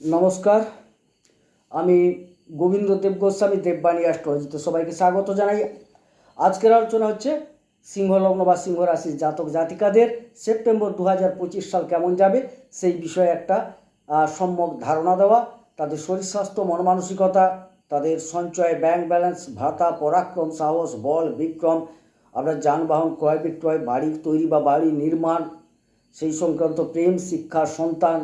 নমস্কার। আমি গোবিন্দ দেব গোস্বামী, দেববাণী অ্যাস্ট্রোলজিতে সবাইকে স্বাগত জানাই। আজকের আলোচনা হচ্ছে সিংহ লগ্ন বা সিংহ রাশির জাতক জাতিকাদের সেপ্টেম্বর দু হাজার পঁচিশ সাল কেমন যাবে, সেই বিষয়ে একটা সম্যক ধারণা দেওয়া, তাদের শরীর স্বাস্থ্য মন মানসিকতা তাদের সঞ্চয় ব্যাংক ব্যালেন্স, ভাতা, পরাক্রম, সাহস, বল, বিক্রম আপনার যানবাহন ক্রয় বিক্রয় বাড়ি তৈরি বা বাড়ি নির্মাণ, সেই সংক্রান্ত প্রেম, শিক্ষা, সন্তান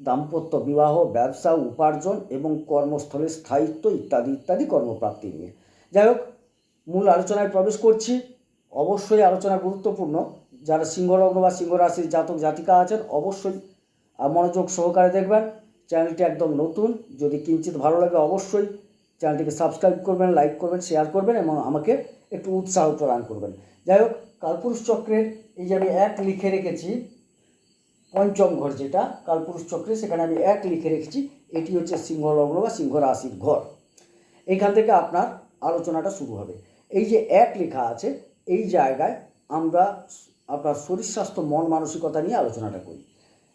দাম্পত্য বিবাহ, ব্যবসা, উপার্জন এবং কর্মস্থলের স্থায়িত্ব ইত্যাদি ইত্যাদি কর্মপ্রাপ্তি নিয়ে। যাই হোক, মূল আলোচনায় প্রবেশ করছি। অবশ্যই আলোচনা গুরুত্বপূর্ণ। যারা সিংহলগ্ন বা সিংহ রাশির জাতক, জাতিকা আছেন, অবশ্যই মনোযোগ সহকারে দেখবেন। চ্যানেলটি একদম নতুন। যদি কিঞ্চিত ভালো লাগে, অবশ্যই চ্যানেলটিকে সাবস্ক্রাইব করবেন, লাইক করবেন, শেয়ার করবেন এবং আমাকে একটু উৎসাহ প্রদান করবেন। যাই হোক, কালপুরুষ চক্রের এই যে আমি এক লিখে রেখেছি পঞ্চম ঘর যেটা, কালপুরুষ চক্রে, সেখানে আমি এক লিখে রেখেছি, এটি হচ্ছে সিংহ বা সিংহ রাশির ঘর। এইখান থেকে আপনার আলোচনাটা শুরু হবে। এই যে এক লেখা আছে, এই জায়গায় আমরা আপনার শরীর স্বাস্থ্য, মন মানসিকতা নিয়ে আলোচনাটা করি।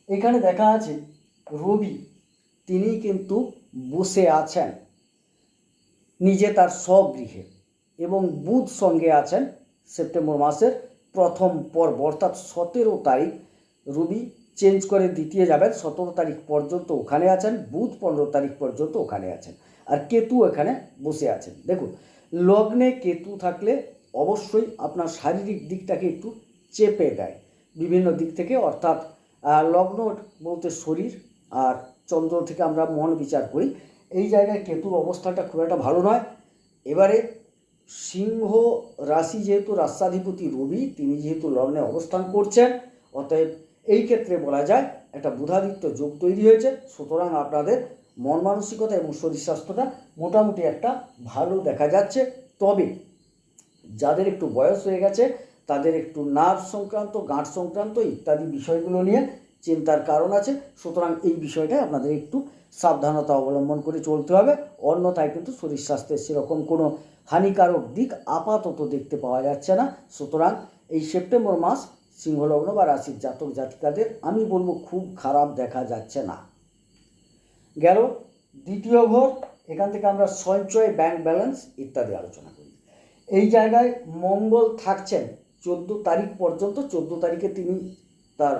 এখানে দেখা আছে, রবি তিনি কিন্তু বসে আছেন, নিজে তার স্বগৃহে এবং বুধ সঙ্গে আছেন সেপ্টেম্বর মাসের প্রথম পর্ব, অর্থাৎ সতেরো তারিখ, রবি চেঞ্জ করে দ্বিতীয় যাবেন, সতেরো তারিখ পর্যন্ত ওখানে আছেন, বুধ পনেরো তারিখ পর্যন্ত ওখানে আছেন। আর কেতু এখানে বসে আছেন। দেখুন, লগ্নে কেতু থাকলে অবশ্যই আপনার শারীরিক দিকটাকে একটু চেপে দেয় বিভিন্ন দিক থেকে। অর্থাৎ লগ্ন বলতে শরীর আর চন্দ্র থেকে আমরা মন বিচার করি। এই জায়গায় কেতুর অবস্থাটা খুব একটা ভালো নয়। এবারে সিংহ রাশি যেহেতু রাষ্ট্রাধিপতি রবি, তিনি যেহেতু লগ্নে অবস্থান করছেন, অতএব এই ক্ষেত্রে বলা যায় একটা বুধাদিত্য যোগ তৈরি হয়েছে। সুতরাং আপনাদের মন মানসিকতা এবং শরীর স্বাস্থ্যটা মোটামুটি একটা ভালো দেখা যাচ্ছে। তবে যাদের একটু বয়স হয়ে গেছে, তাদের একটু নার্ভ সংক্রান্ত গাঁট সংক্রান্ত ইত্যাদি বিষয়গুলো নিয়ে চিন্তার কারণ আছে। সুতরাং এই বিষয়টায় আপনাদের একটু সাবধানতা অবলম্বন করে চলতে হবে। অন্যথায় কিন্তু শরীর স্বাস্থ্যের সেরকম কোনো হানিকারক দিক আপাতত দেখতে পাওয়া যাচ্ছে না। সুতরাং এই সেপ্টেম্বর মাস সিংহলগ্ন বা রাশির জাতক জাতিকাদের, আমি বলব খুব খারাপ দেখা যাচ্ছে না। গেল দ্বিতীয় ঘর, এখান থেকে আমরা সঞ্চয় ব্যাংক ব্যালেন্স ইত্যাদি আলোচনা করি। এই জায়গায় মঙ্গল থাকছেন, চোদ্দ তারিখ পর্যন্ত, চোদ্দ তারিখে তিনি তার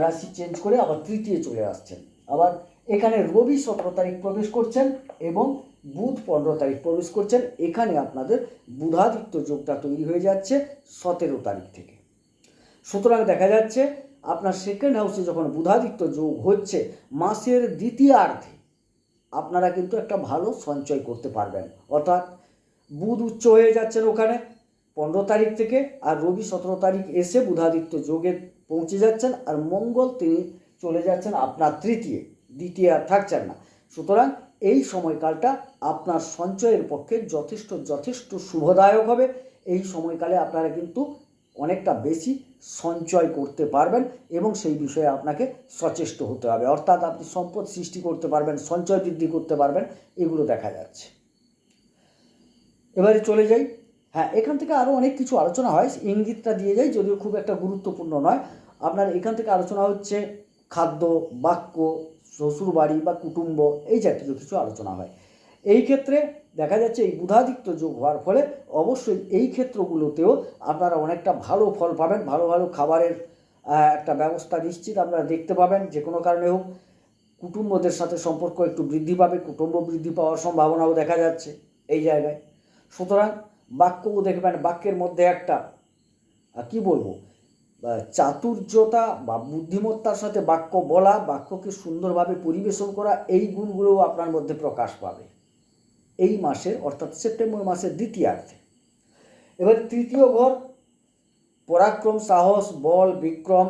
রাশি চেঞ্জ করে আবার তৃতীয় চলে আসছেন। আবার এখানে রবি সতেরো তারিখ প্রবেশ করছেন এবং বুধ পনেরো তারিখ প্রবেশ করছেন। এখানে আপনাদের বুধাদিত্য যোগটা তৈরি হয়ে যাচ্ছে সতেরো তারিখ থেকে। সুতরাং দেখা যাচ্ছে আপনার সেকেন্ড হাউসে যখন বুধাদিত্য যোগ হচ্ছে, মাসের দ্বিতীয়ার্ধে আপনারা কিন্তু একটা ভালো সঞ্চয় করতে পারবেন। অর্থাৎ বুধ উচ্চ হয়ে যাচ্ছেন ওখানে পনেরো তারিখ থেকে, আর রবি সতেরো তারিখ এসে বুধাদিত্য যোগে পৌঁছে যাচ্ছেন, আর মঙ্গল তিনি চলে যাচ্ছেন আপনার তৃতীয়, দ্বিতীয় আর থাকছেন না। সুতরাং এই সময়কালটা আপনার সঞ্চয়ের পক্ষে যথেষ্ট যথেষ্ট শুভদায়ক হবে। এই সময়কালে আপনারা কিন্তু অনেকটা বেশি সঞ্চয় করতে পারবেন এবং সেই বিষয়ে আপনাকে সচেষ্ট হতে হবে। অর্থাৎ আপনি সম্পদ সৃষ্টি করতে পারবেন, সঞ্চয় বৃদ্ধি করতে পারবেন, এগুলো দেখা যাচ্ছে। এবারে চলে যাই। হ্যাঁ এখান থেকে আরও অনেক কিছু আলোচনা হয়। ইঙ্গিতটা দিয়ে যাই, যদিও খুব একটা গুরুত্বপূর্ণ নয়। আপনার এখান থেকে আলোচনা হচ্ছে খাদ্য, বাক্য, শ্বশুরবাড়ি বা কুটুম্ব, এই জাতীয় কিছু আলোচনা হয়। এই ক্ষেত্রে দেখা যাচ্ছে এই বুধাদিত্য যোগ হওয়ার ফলে অবশ্যই এই ক্ষেত্রগুলোতেও আপনারা অনেকটা ভালো ফল পাবেন, ভালো ভালো খাবারের একটা ব্যবস্থা নিশ্চিত আপনারা দেখতে পাবেন, যে কোনো কারণে হোক। কুটুম্বদের সাথে সম্পর্ক একটু বৃদ্ধি পাবে, কুটুম্ব বৃদ্ধি পাওয়ার সম্ভাবনাও দেখা যাচ্ছে এই জায়গায়। সুতরাং বাক্যও দেখবেন, বাক্যের মধ্যে একটা কি বলব? চাতুর্যতা বা বুদ্ধিমত্তার সাথে বাক্য বলা, বাক্যকে সুন্দরভাবে পরিবেশন করা, এই গুণগুলোও আপনার মধ্যে প্রকাশ পাবে। এই মাসের, অর্থাৎ সেপ্টেম্বর মাসের দ্বিতীয়ার্ধে। এবার তৃতীয় ঘর, পরাক্রম, সাহস, বল, বিক্রম,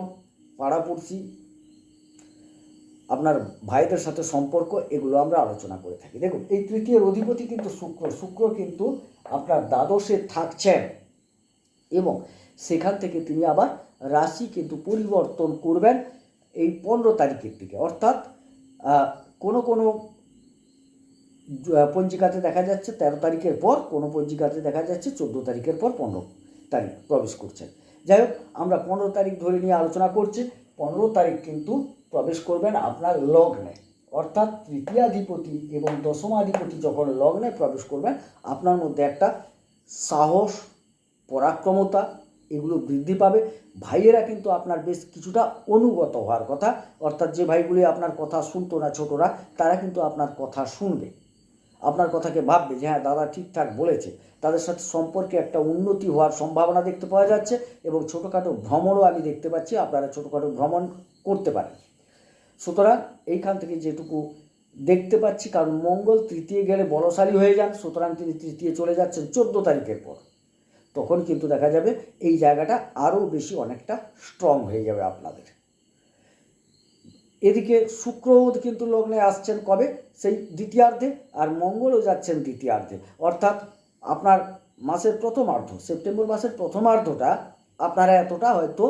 পাড়াপড়শি, আপনার ভাইদের সাথে সম্পর্ক, এগুলো আমরা আলোচনা করে থাকি। দেখুন, এই তৃতীয় অধিপতি কিন্তু শুক্র শুক্র কিন্তু আপনার দ্বাদশে থাকছেন এবং সেখান থেকে তিনি আবার রাশি কিন্তু পরিবর্তন করবেন এই পনেরো তারিখের দিকে। অর্থাৎ কোনো কোনো পঞ্জিকাতে দেখা যাচ্ছে তেরো তারিখের পর কোনো পঞ্জিকাতে দেখা যাচ্ছে চোদ্দ তারিখের পর পনেরো তারিখ প্রবেশ করছেন যাই হোক, আমরা পনেরো তারিখ ধরে নিয়ে আলোচনা করছি। পনেরো তারিখ কিন্তু প্রবেশ করবেন আপনার লগ্নে। অর্থাৎ তৃতীয়াধিপতি এবং দশমাধিপতি যখন লগ্নে প্রবেশ করবেন, আপনার মধ্যে একটা সাহস, পরাক্রমতা এগুলো বৃদ্ধি পাবে। ভাইয়েরা কিন্তু আপনার বেশ কিছুটা অনুগত হওয়ার কথা। অর্থাৎ যে ভাইগুলি আপনার কথা শুনতো না, ছোটরা, তারা কিন্তু আপনার কথা শুনবে। আপনার কথাকে ভাববে যে হ্যাঁ দাদা ঠিকঠাক বলেছে। তাদের সাথে সম্পর্কে একটা উন্নতি হওয়ার সম্ভাবনা দেখতে পাওয়া যাচ্ছে এবং ছোটোখাটো ভ্রমণও আমি দেখতে পাচ্ছি, আপনারা ছোটোখাটো ভ্রমণ করতে পারেন। সুতরাং এইখান থেকে যেটুকু দেখতে পাচ্ছি, কারণ মঙ্গল তৃতীয় গেলে বলশালী হয়ে যান, সুতরাং তিনি তৃতীয় চলে যাচ্ছেন চোদ্দ তারিখের পর। তখন কিন্তু দেখা যাবে এই জায়গাটা আরও বেশি অনেকটা স্ট্রং হয়ে যাবে আপনাদের। এদিকে শুক্রও কিন্তু লগ্নে আসছেন কবে? সেই দ্বিতীয়ার্ধে আর মঙ্গলও যাচ্ছেন দ্বিতীয়ার্ধে। অর্থাৎ আপনার মাসের প্রথমার্ধ, সেপ্টেম্বর মাসের প্রথমার্ধটা আপনারা এতটা হয়তো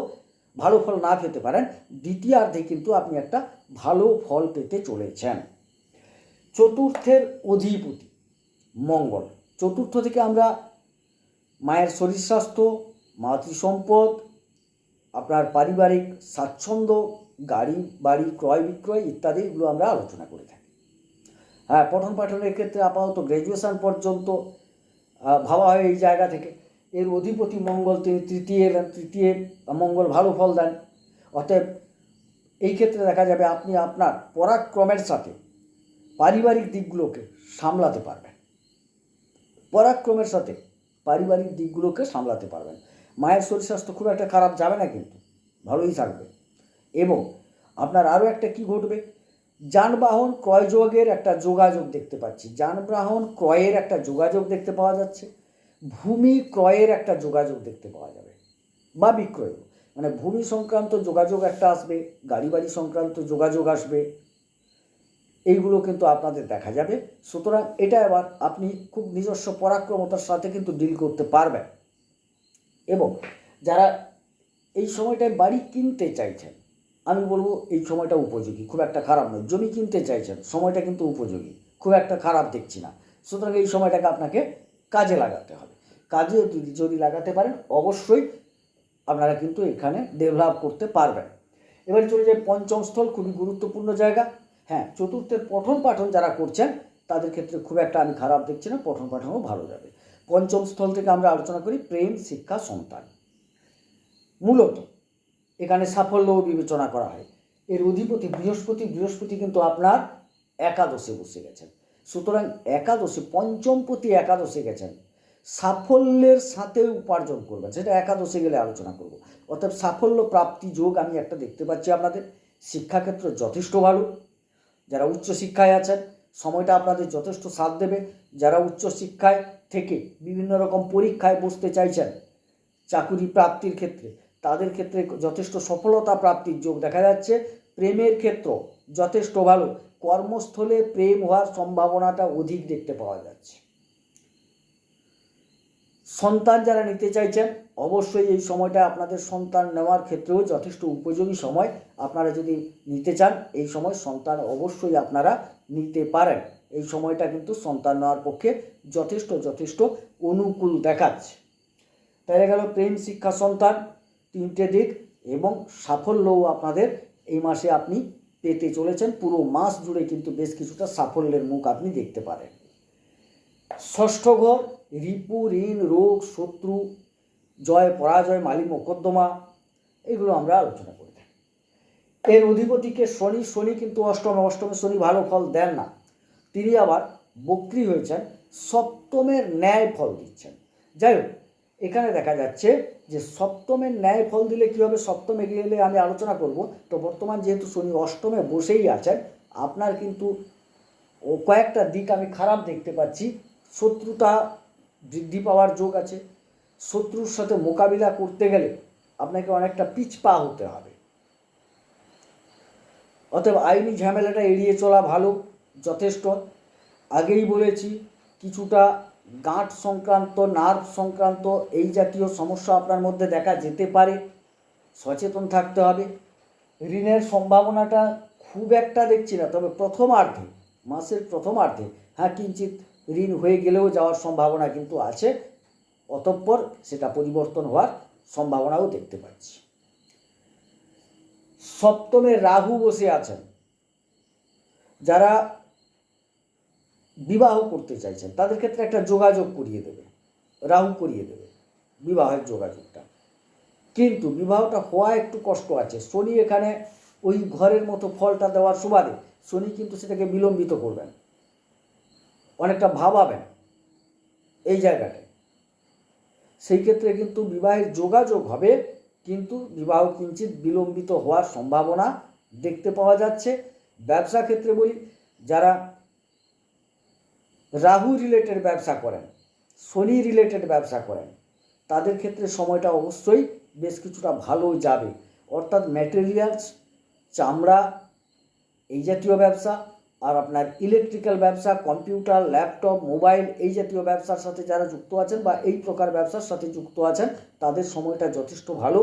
ভালো ফল না পেতে পারেন। দ্বিতীয়ার্ধে কিন্তু আপনি একটা ভালো ফল পেতে চলেছেন। চতুর্থের অধিপতি মঙ্গল। চতুর্থ থেকে আমরা মায়ের শরীর স্বাস্থ্য মাতৃসম্পদ আপনার পারিবারিক স্বাচ্ছন্দ্য, গাড়ি, বাড়ি, ক্রয় বিক্রয় ইত্যাদি এগুলো আমরা আলোচনা করে থাকি। হ্যাঁ পঠন পাঠনের ক্ষেত্রে আপাতত গ্র্যাজুয়েশন পর্যন্ত ভাবা হয় এই জায়গা থেকে। এর অধিপতি মঙ্গল, তিনি তৃতীয় এলেন, তৃতীয় মঙ্গল ভালো ফল দেন। অতএব এই ক্ষেত্রে দেখা যাবে আপনি আপনার পরাক্রমের সাথে পারিবারিক দিকগুলোকে সামলাতে পারবেন। পরাক্রমের সাথে পারিবারিক দিকগুলোকে সামলাতে পারবেন। মায়ের শরীর স্বাস্থ্য খুব একটা খারাপ যাবে না কিন্তু, ভালোই থাকবে। এবং আপনার আরও একটা কি ঘটবে? যানবাহন ক্রয়যোগের একটা যোগাযোগ দেখতে পাচ্ছি। যানবাহন ক্রয়ের একটা যোগাযোগ দেখতে পাওয়া যাচ্ছে। ভূমি ক্রয়ের একটা যোগাযোগ দেখতে পাওয়া যাবে বা বিক্রয়। মানে ভূমি সংক্রান্ত যোগাযোগ একটা আসবে গাড়ি বাড়ি সংক্রান্ত যোগাযোগ আসবে। এইগুলো কিন্তু আপনাদের দেখা যাবে। সুতরাং এটা এবার আপনি খুব নিজস্ব পরাক্রমতার সাথে কিন্তু ডিল করতে পারবেন। এবং যারা এই সময়টায় বাড়ি কিনতে চাইছেন, আমি বলব এই সময়টা উপযোগী, খুব একটা খারাপ নয়। জমি কিনতে চাইছেন, সময়টা কিন্তু উপযোগী, খুব একটা খারাপ দেখছি না। সুতরাং এই সময়টাকে আপনাকে কাজে লাগাতে হবে। কাজে যদি লাগাতে পারেন, অবশ্যই আপনারা কিন্তু এখানে ডেভেলপ করতে পারবেন। এবারে চলে যায় পঞ্চম স্থল, খুবই গুরুত্বপূর্ণ জায়গা। হ্যাঁ চতুর্থের পঠন পাঠন যারা করছেন, তাদের ক্ষেত্রে খুব একটা আমি খারাপ দেখছি না, পঠন পাঠনও ভালো যাবে। পঞ্চম স্থল থেকে আমরা আলোচনা করি প্রেম, শিক্ষা, সন্তান। মূলত এখানে সাফল্যও বিবেচনা করা হয়। এর অধিপতি বৃহস্পতি বৃহস্পতি কিন্তু আপনার একাদশে বসে গেছেন। সুতরাং একাদশে, পঞ্চমপতি একাদশে গেছেন। সাফল্যের সাথে উপার্জন করবেন। সেটা একাদশে গেলে আলোচনা করব। অর্থাৎ সাফল্য, প্রাপ্তি, যোগ আমি একটা দেখতে পাচ্ছি আপনাদের। শিক্ষাক্ষেত্র যথেষ্ট ভালো। যারা উচ্চ শিক্ষায় আছেন, সময়টা আপনাদের যথেষ্ট সাথ দেবে। যারা উচ্চ শিক্ষায় থেকে বিভিন্ন রকম পরীক্ষায় বসতে চাইছেন চাকুরি প্রাপ্তির ক্ষেত্রে, তাদের ক্ষেত্রে যথেষ্ট সফলতা প্রাপ্তির যোগ দেখা যাচ্ছে। প্রেমের ক্ষেত্র যথেষ্ট ভালো। কর্মস্থলে প্রেম হওয়ার সম্ভাবনাটা অধিক দেখতে পাওয়া যাচ্ছে। সন্তান যারা নিতে চাইছেন, অবশ্যই এই সময়টা আপনাদের সন্তান নেওয়ার ক্ষেত্রেও যথেষ্ট উপযোগী সময়। আপনারা যদি নিতে চান, এই সময় সন্তান অবশ্যই আপনারা নিতে পারেন। এই সময়টা কিন্তু সন্তান নেওয়ার পক্ষে যথেষ্ট যথেষ্ট অনুকূল দেখাচ্ছে। তাই গেল প্রেম, শিক্ষা, সন্তান তিনটে দিক এবং সাফল্যও আপনাদের এই মাসে আপনি পেতে চলেছেন। পুরো মাস জুড়ে কিন্তু বেশ কিছুটা সাফল্যের মুখ আপনি দেখতে পারেন। ষষ্ঠ ঘর, রিপু, ঋণ, রোগ, শত্রু, জয়, পরাজয়, মালি, মোকদ্দমা, এগুলো আমরা আলোচনা করে এর অধিপতিকে শনি শনি কিন্তু অষ্টম, অষ্টমে শনি ভালো ফল দেন না। তিনি আবার বক্রি হয়েছেন, সপ্তমের ন্যায় ফল দিচ্ছেন। যাই হোক, এখানে দেখা যাচ্ছে যে সপ্তমের ন্যায় ফল দিলে কী হবে? সপ্তমে গেলে আমি আলোচনা করব। তো বর্তমান যেহেতু শনি অষ্টমে বসেই আছেন, আপনার কিন্তু ও কয়েকটা দিক আমি খারাপ দেখতে পাচ্ছি। শত্রুতা বৃদ্ধি পাওয়ার যোগ আছে। শত্রুর সাথে মোকাবিলা করতে গেলে আপনাকে অনেকটা পিছপা হতে হবে। অতএব আইনি ঝামেলাটা এড়িয়ে চলা ভালো। যথেষ্ট। আগেই বলেছি, কিছুটা গাঁট সংক্রান্ত, নার্ভ সংক্রান্ত এই জাতীয় সমস্যা আপনার মধ্যে দেখা যেতে পারে। সচেতন থাকতে হবে। ঋণের সম্ভাবনাটা খুব একটা দেখছি না, তবে প্রথমার্ধে, মাসের প্রথমার্ধে হ্যাঁ কিঞ্চিত ঋণ হয়ে গেলেও যাওয়ার সম্ভাবনা কিন্তু আছে। অতঃপর সেটা পরিবর্তন হওয়ার সম্ভাবনাও দেখতে পাচ্ছি। সপ্তমে রাহু বসে আছেন। যারা বিবাহ করতে চাইছেন, তাদের ক্ষেত্রে একটা যোগাযোগ করিয়ে দেবে, রাহু করিয়ে দেবে, বিবাহের যোগাযোগটা। কিন্তু বিবাহটা হওয়া একটু কষ্ট আছে। শনি এখানে ওই ঘরের মতো ফলটা দেওয়ার সুবাদে শনি কিন্তু সেটাকে বিলম্বিত করবেন। অনেকটা ভাবাবেন এই জায়গাটায়। সেই ক্ষেত্রে কিন্তু বিবাহের যোগাযোগ হবে, কিন্তু বিবাহ কিঞ্চিত বিলম্বিত হওয়ার সম্ভাবনা দেখতে পাওয়া যাচ্ছে। ব্যবসা ক্ষেত্রে বলি, যারা রাহু রিলেটেড ব্যবসা করেন, শনি রিলেটেড ব্যবসা করেন, তাদের ক্ষেত্রে সময়টা অবশ্যই বেশ কিছুটা ভালো যাবে। অর্থাৎ ম্যাটেরিয়ালস চামড়া, এই জাতীয় ব্যবসা আর আপনার ইলেকট্রিক্যাল ব্যবসা কম্পিউটার ল্যাপটপ মোবাইল এই জাতীয় ব্যবসার সাথে যারা যুক্ত আছেন বা এই প্রকার ব্যবসার সাথে যুক্ত আছেন, তাদের সময়টা যথেষ্ট ভালো,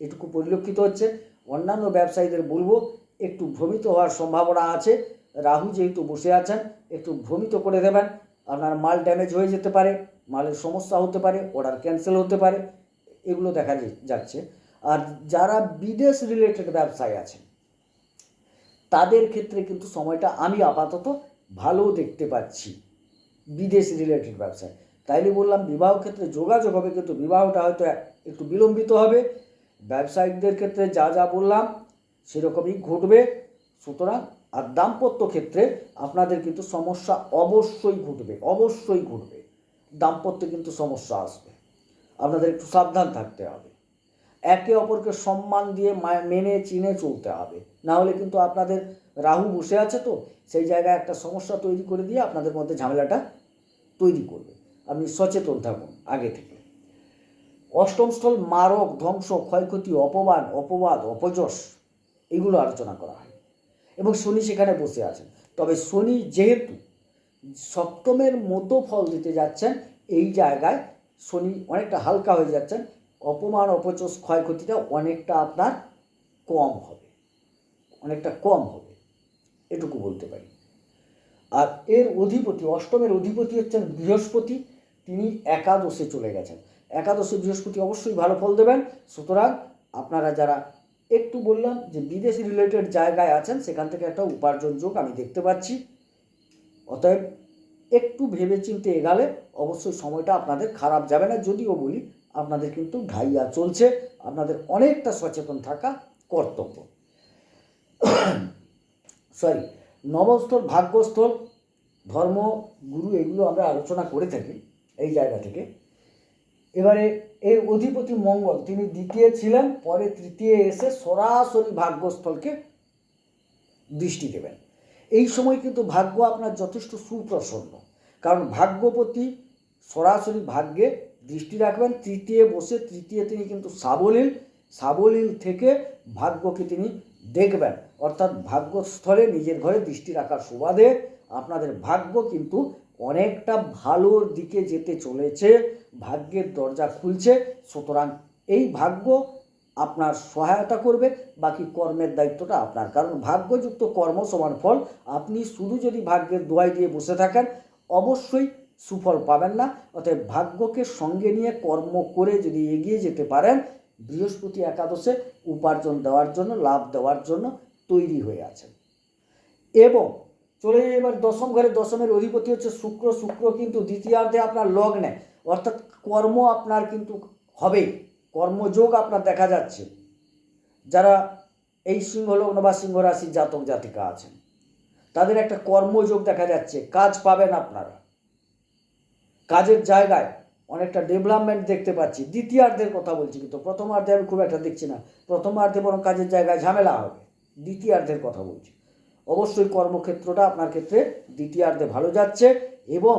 এটুকু পরিলক্ষিত হচ্ছে। অন্যান্য ব্যবসায়ীদের বলব, একটু ভ্রমিত হওয়ার সম্ভাবনা আছে। রাহু যেহেতু বসে আছেন, একটু ভ্রমিত করে দেবেন। আপনার মাল ড্যামেজ হয়ে যেতে পারে, মালের সমস্যা হতে পারে অর্ডার ক্যান্সেল হতে পারে, এগুলো দেখা যাচ্ছে। আর যারা বিদেশ রিলেটেড ব্যবসায় আছেন, তাদের ক্ষেত্রে কিন্তু সময়টা আমি আপাতত ভালো দেখতে পাচ্ছি বিদেশ রিলেটেড ব্যবসায়। তাইলে বললাম বিবাহ ক্ষেত্রে যোগাযোগ হবে, কিন্তু বিবাহটা হয়তো একটু বিলম্বিত হবে। ব্যবসায়িকদের ক্ষেত্রে যা যা বললাম, সেরকমই ঘটবে। সুতরাং আর দাম্পত্য ক্ষেত্রে আপনাদের কিন্তু সমস্যা অবশ্যই ঘটবে অবশ্যই ঘটবে। দাম্পত্যে কিন্তু সমস্যা আসবে। আপনাদের একটু সাবধান থাকতে হবে। একে অপরকে সম্মান দিয়ে মেনে চিনে চলতে হবে। না হলে কিন্তু আপনাদের রাহু বসে আছে তো, সেই জায়গায় একটা সমস্যা তৈরি করে দিয়ে আপনাদের মধ্যে ঝামেলাটা তৈরি করবে। আপনি সচেতন থাকুন আগে থেকে। অষ্টম স্থল, মারক, ধ্বংস, ক্ষয়ক্ষতি, অপমান, অপবাদ, অপযশ, এগুলো আলোচনা করা হয়। এবং শনি সেখানে বসে আছেন। তবে শনি যেহেতু সপ্তমের মতো ফল দিতে যাচ্ছেন, এই জায়গায় শনি অনেকটা হালকা হয়ে যাচ্ছেন। অপমান, অপচস, ক্ষয়ক্ষতিটা অনেকটা আপনার কম হবে। অনেকটা কম হবে। এটুকু বলতে পারি। আর এর অধিপতি, অষ্টমের অধিপতি হচ্ছেন বৃহস্পতি। তিনি একাদশে চলে গেছেন। একাদশে বৃহস্পতি অবশ্যই ভালো ফল দেবেন। সুতরাং আপনারা যারা একটু বললাম যে বিদেশি রিলেটেড জায়গায় আছেন, সেখান থেকে একটা উপার্জন যোগ আমি দেখতে পাচ্ছি। অতএব একটু ভেবেচিন্তে এগালে অবশ্যই সময়টা আপনাদের খারাপ যাবে না, যদিও বলি আপনাদের কিন্তু ঢাইয়া চলছে, আপনাদের অনেকটা সচেতন থাকা কর্তব্য। সরি নবস্থল, ভাগ্যস্থল, ধর্ম, গুরু, এগুলো আমরা আলোচনা করে থাকি এই জায়গা থেকে। এবারে এর অধিপতি মঙ্গল, তিনি দ্বিতীয় ছিলেন, পরে তৃতীয় এসে সরাসরি ভাগ্যস্থলকে দৃষ্টি দেবেন। এই সময় কিন্তু ভাগ্য আপনার যথেষ্ট সুপ্রসন্ন। কারণ ভাগ্যপতি সরাসরি ভাগ্যে দৃষ্টি রাখবেন, তৃতীয় বসে, তৃতীয় তিনি কিন্তু সাবলীল সাবলীল থেকে ভাগ্যকে তিনি দেখবেন। অর্থাৎ ভাগ্যস্থলে নিজের ঘরে দৃষ্টি রাখার সুবাদে আপনাদের ভাগ্য কিন্তু অনেকটা ভালোর দিকে যেতে চলেছে, ভাগ্যের দরজা খুলছে, সুতরাং এই ভাগ্য আপনার সহায়তা করবে, বাকি কর্মের দায়িত্বটা আপনার, কারণ ভাগ্যযুক্ত কর্ম সমান ফল, আপনি শুধু যদি ভাগ্যের দোয়াই দিয়ে বসে থাকেন, অবশ্যই সুফল পাবেন না, অতএব ভাগ্যকে সঙ্গে নিয়ে কর্ম করে যদি এগিয়ে যেতে পারেন, বৃহস্পতি একাদশে উপার্জন দেওয়ার জন্য, লাভ দেওয়ার জন্য তৈরি হয়ে আছেন। এবং চলে যাই এবার দশম ঘরে, দশমের অধিপতি হচ্ছে শুক্র। শুক্র কিন্তু দ্বিতীয়ার্ধে আপনার লগ্নে। অর্থাৎ কর্ম আপনার কিন্তু হবে কর্মযোগ আপনার দেখা যাচ্ছে। যারা এই সিংহ লগ্ন বা সিংহ রাশির জাতক জাতিকা আছেন, তাদের একটা কর্মযোগ দেখা যাচ্ছে। কাজ পাবেন আপনারা। কাজের জায়গায় অনেকটা ডেভেলপমেন্ট দেখতে পাচ্ছি। দ্বিতীয়ার্ধের কথা বলছি কিন্তু প্রথমার্ধে আমি খুব একটা দেখছি না। প্রথমার্ধে বরং কাজের জায়গায় ঝামেলা হবে। দ্বিতীয়ার্ধের কথা বলছি। অবশ্যই কর্মক্ষেত্রটা আপনার ক্ষেত্রে দ্বিতীয়ার্ধে ভালো যাচ্ছে এবং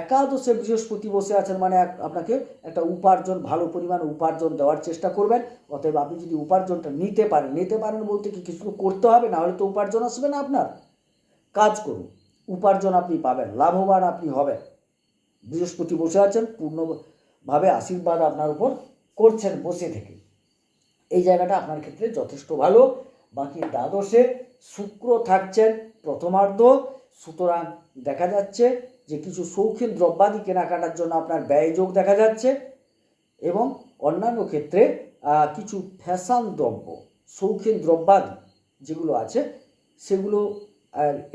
একাদশে বৃহস্পতি বসে আছেন মানে আপনাকে একটা উপার্জন, ভালো পরিমাণ উপার্জন দেওয়ার চেষ্টা করবেন। অতএব আপনি যদি উপার্জনটা নিতে পারেন নিতে পারেন বলতে কি কিছু করতে হবে? না হলে তো উপার্জন আসবে না আপনার। কাজ করুন। উপার্জন আপনি পাবেন, লাভবান আপনি হবেন। বৃহস্পতি বসে আছেন, পূর্ণভাবে আশীর্বাদ আপনার উপর করছেন বসে থেকে। এই জায়গাটা আপনার ক্ষেত্রে যথেষ্ট ভালো। বাকি দ্বাদশে শুক্র থাকছেন প্রথমার্ধ। সুতরাং দেখা যাচ্ছে যে কিছু শৌখিন দ্রব্যাদি কেনাকাটার জন্য আপনার ব্যয়যোগ দেখা যাচ্ছে এবং অন্যান্য ক্ষেত্রে কিছু ফ্যাশান দ্রব্য, শৌখিন দ্রব্যাদি যেগুলো আছে, সেগুলো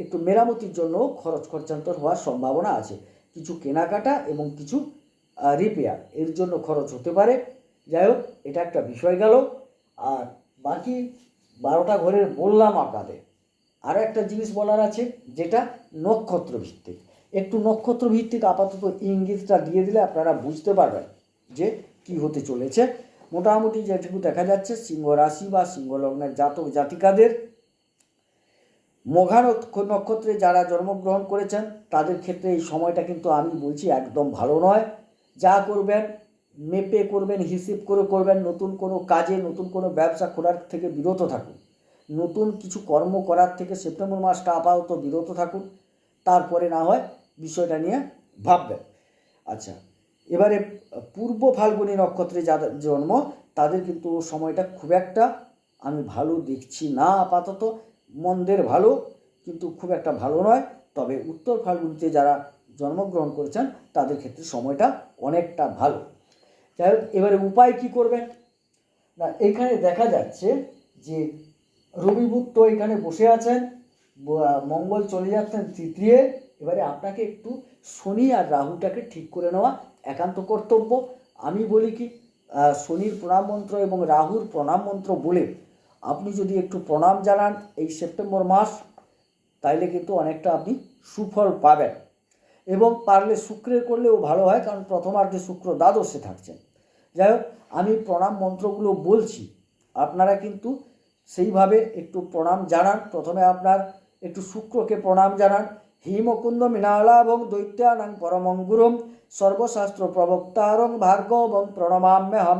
একটু মেরামতির জন্য খরচ খরচান্তর হওয়ার সম্ভাবনা আছে। কিছু কেনাকাটা এবং কিছু রিপেয়ার এর জন্য খরচ হতে পারে। যাই হোক, এটা একটা বিষয় গেল। আর বাকি বারোটা ঘরের বললাম আপনাদের। আরও একটা জিনিস বলার আছে, যেটা নক্ষত্র ভিত্তিক একটু নক্ষত্র ভিত্তিক আপাতত ইঙ্গিতটা দিয়ে দিলে আপনারা বুঝতে পারবেন যে কি হতে চলেছে। মোটামুটি যেটুকু দেখা যাচ্ছে, সিংহ রাশি বা সিংহ লগ্নের জাতক জাতিকাদের মঘা নক্ষত্রে যারা জন্মগ্রহণ করেছেন, তাদের ক্ষেত্রে এই সময়টা কিন্তু আমি বলছি একদম ভালো নয়। যা করবেন মেপে করবেন, হিসেব করে করবেন, নতুন কোনো কাজে, নতুন কোনো ব্যবসা খোলার থেকে বিরত থাকুন। নতুন কিছু কর্ম করার থেকে সেপ্টেম্বর মাসটা আপাতত বিরত থাকুন। তারপরে না হয় বিষয়টা নিয়ে ভাববেন। আচ্ছা এবারে পূর্ব ফাল্গুনী নক্ষত্রে যাদের জন্ম, তাদের কিন্তু সময়টা খুব একটা আমি ভালো দেখছি না আপাতত। মন্দের ভালো, কিন্তু খুব একটা ভালো নয়। তবে উত্তর ফাল্গুনিতে যারা জন্মগ্রহণ করেছেন, তাদের ক্ষেত্রে সময়টা অনেকটা ভালো। যাই হোক, এবারে উপায় কি করবেন? না, এখানে দেখা যাচ্ছে যে রবিভুক্ত এখানে বসে আছেন মঙ্গল চলে যাচ্ছেন তৃতীয় এবারে আপনাকে একটু শনি আর রাহুটাকে ঠিক করে নেওয়া একান্ত কর্তব্য। আমি বলি কি শনির প্রণাম মন্ত্র এবং রাহুর প্রণাম মন্ত্র বলে আপনি যদি একটু প্রণাম জানান এই সেপ্টেম্বর মাস, তাইলে কিন্তু অনেকটা আপনি সুফল পাবেন। এবং পারলে শুক্রের করলেও ভালো হয়, কারণ প্রথমার্ধে শুক্র দ্বাদশে থাকছেন। যাই হোক, আমি প্রণাম মন্ত্রগুলো বলছি, আপনারা কিন্তু সেইভাবে একটু প্রণাম জানান। প্রথমে আপনার একটু শুক্রকে প্রণাম জানান। হিমকুন্দ মৃণালাভং দৈত্যানাং পরমঙ্গুরম সর্বশাস্ত্র প্রবক্তারং ভার্গবং প্রণমাম্যহম।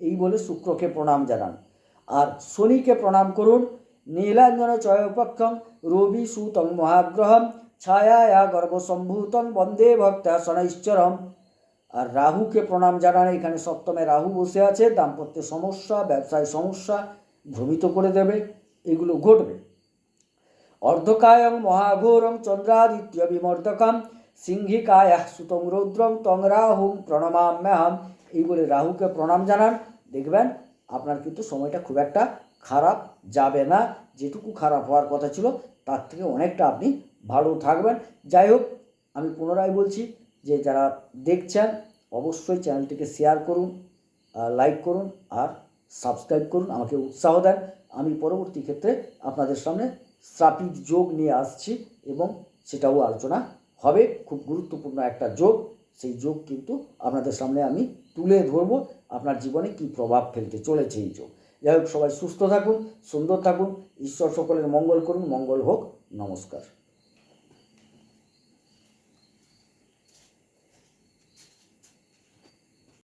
এই বলে শুক্রকে প্রণাম জানান। আর শনিকে প্রণাম করুন। নীলাঞ্জন চয়পক্ষম রবি সুতং মহাগ্রহম ছায়া গর্ভসম্ভূতং বন্দে ভক্তা শনৈশ্চরম আর রাহুকে প্রণাম জানান এখানে সপ্তমে রাহু বসে আছে, দাম্পত্য সমস্যা, ব্যবসায় সমস্যা, ভ্রমিত করে দেবে, এগুলো ঘটবে। অর্ধকায়ং মহাঘোরং চন্দ্রাদিত্য বিমর্দকম, সিংহিকায় সুতং রৌদ্রং তং রাহুং প্রণমাম্যহম। এই বলে রাহুকে প্রণাম জানান। দেখবেন, আপনার কিন্তু সময়টা খুব একটা খারাপ যাবে না। যেটুকু খারাপ হওয়ার কথা ছিল, তার থেকে অনেকটা আপনি ভালো থাকবেন। যাই হোক, আমি পুনরায় বলছি যে যারা দেখছেন, অবশ্যই চ্যানেলটিকে শেয়ার করুন লাইক করুন আর সাবস্ক্রাইব করুন, আমাকে উৎসাহ দেন। আমি পরবর্তী ক্ষেত্রে আপনাদের সামনে শ্রাপিত যোগ নিয়ে আসছি এবং সেটাও আলোচনা হবে। খুব গুরুত্বপূর্ণ একটা যোগ, সেই যোগ কিন্তু আপনাদের সামনে আমি তুলে ধরবো, আপনার জীবনে কি প্রভাব ফেলতে চলেছে এই যোগ। যাই হোক, সবাই সুস্থ থাকুন, সুন্দর থাকুন, ঈশ্বর সকলের মঙ্গল করুন, মঙ্গল হোক, নমস্কার।